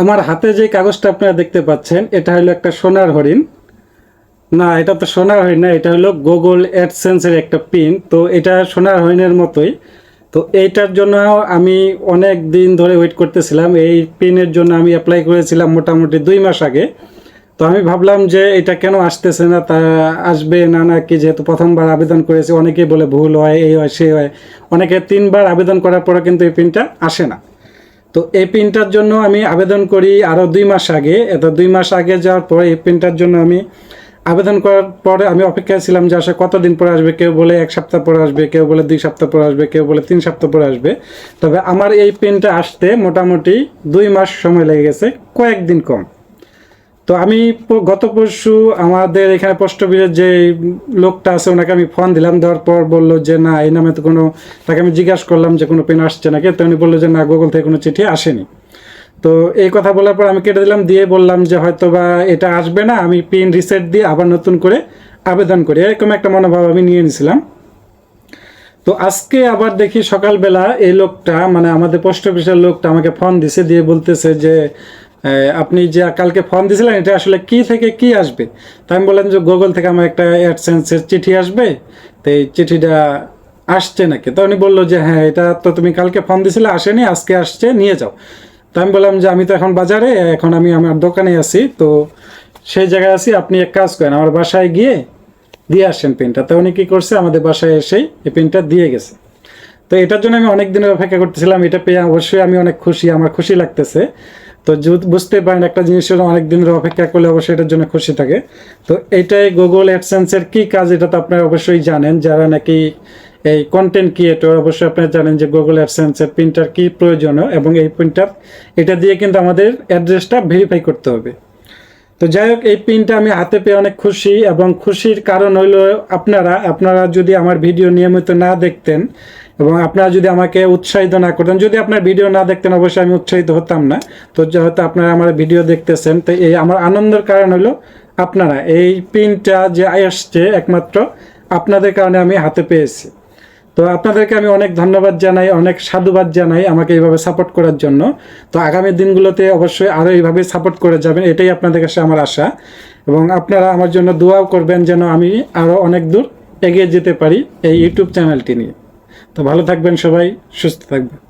আমার হাতে যে কাগজটা আপনারা দেখতে পাচ্ছেন, এটা হলো একটা সোনার হরিণ। না, এটা তো সোনার হরিণ না, এটা হলো গুগল অ্যাডসেন্সের একটা পিন তো এটা সোনার হরিণের মতোই। তো এইটার জন্য আমি অনেক দিন ধরে ওয়েট করতেছিলাম। এই পিনের জন্য আমি অ্যাপ্লাই করেছিলাম মোটামুটি দুই মাস আগে। তো আমি ভাবলাম যে এটা কেন আসতেছে না, তা আসবে না না কি যেহেতু প্রথমবার আবেদন করেছি, অনেকেই বলে ভুল হয়, এই হয়, সে হয়। অনেকে তিনবার আবেদন করার পরে কিন্তু এই পিনটা আসে না। তো এই পিনটার জন্য আমি আবেদন করি আরও দুই মাস আগে। এত দুই মাস আগে যাওয়ার পরে এই পিনটার জন্য আমি আবেদন করার পরে আমি অপেক্ষায় ছিলাম যে আসে কতদিন পরে আসবে, কেউ বলে এক সপ্তাহ পরে আসবে, কেউ বলে দুই সপ্তাহ পরে আসবে, কেউ বলে তিন সপ্তাহ পরে আসবে। তবে আমার এই পেনটা আসতে মোটামুটি দুই মাস সময় লেগে গেছে, কয়েকদিন কম। তো আমি গত পরশু আমাদের এখানে পোস্ট অফিসের যে লোকটা আছে, ওনাকে আমি ফোন দিলাম, দেওয়ার পর বলল যে, না, এই নামে তো কোনো তাকে আমি জিজ্ঞাসা করলাম যে, কোনো পেন আসছে নাকি? তো উনি বলল যে, না গুগল থেকে কোনো চিঠি আসেনি। তো এই কথা বলার পর আমি কেটে দিলাম, দিয়ে বললাম যে হয়তো বা এটা আসবে না, আমি পিন রিসেট দিয়ে আবার নতুন করে আবেদন করি। এরকম একটা মনোভাব আমি নিয়ে নিয়েছিলাম তো আজকে আবার দেখি সকালবেলা এই লোকটা মানে আমাদের পোস্ট অফিসের লোকটা আমাকে ফোন দিছে, দিয়ে বলতেছে যে আপনি যে কালকে ফোন দিয়েছিলেন এটা আসলে কি থেকে কি আসবে? তো আমি বললাম যে গুগল থেকে আমার একটা অ্যাডসেন্সের চিঠি আসবে, তো এই চিঠিটা আসছে নাকি? তো উনি বলল যে হ্যাঁ এটা তো তুমি কালকে ফোন দিয়েছিলে আসেনি, আজকে আসছে, নিয়ে যাও। তো আমি বললাম যে, আমি তো এখন বাজারে, এখন আমি আমার দোকানে আছি, তো সেই জায়গায় আছি, আপনি এক কাজ করেন, আমার বাসায় গিয়ে দিয়ে আসেন পেনটা তো উনি কী করছে, আমাদের বাসায় এসেই এই পেনটা দিয়ে গেছে। তো এটার জন্য আমি অনেক দিনের অপেক্ষা করতেছিলাম, এটা পেয়ে অবশ্যই আমি অনেক খুশি, আমার খুশি লাগতেছে। তো বুঝতে পারেন, একটা জিনিসের অনেক দিনের অপেক্ষা করলে অবশ্যই এটার জন্য খুশি থাকে। তো এটাই গুগল অ্যাডসেন্সের কি কাজ, এটা তো আপনারা অবশ্যই জানেন। যারা নাকি এই কন্টেন্ট ক্রিয়েটর অবশ্যই আপনারা জানেন যে গুগল অ্যাডসেন্সের প্রিন্টার কি প্রয়োজনীয় এবং এই প্রিন্টার এটা দিয়ে কিন্তু আমাদের অ্যাড্রেসটা ভেরিফাই করতে হবে। তো যাই হোক, এই পিনটা আমি হাতে পেয়ে অনেক খুশি এবং খুশির কারণ হইল আপনারা আপনারা যদি আমার ভিডিও নিয়মিত না দেখতেন এবং আপনারা যদি আমাকে উৎসাহিত না করতেন, যদি আপনার ভিডিও না দেখতেন, অবশ্যই আমি উৎসাহিত হতাম না। তো যেহেতু আপনারা আমার ভিডিও দেখতেছেন, তো এই আমার আনন্দের কারণ হলো আপনারা, এই পিনটা যে আসছে একমাত্র, আপনাদের কারণে আমি হাতে পেয়েছি। তো আপনাদেরকে আমি অনেক ধন্যবাদ জানাই, অনেক সাধুবাদ জানাই আমাকে এইভাবে সাপোর্ট করার জন্য। তো আগামী দিনগুলোতে অবশ্যই আরও এইভাবে সাপোর্ট করে যাবেন, এটাই আপনাদের কাছে আমার আশা। এবং আপনারা আমার জন্য দোয়াও করবেন যেন আমি আরও অনেক দূর এগিয়ে যেতে পারি এই ইউটিউব চ্যানেলটি নিয়ে। তো ভালো থাকবেন সবাই, সুস্থ থাকবেন।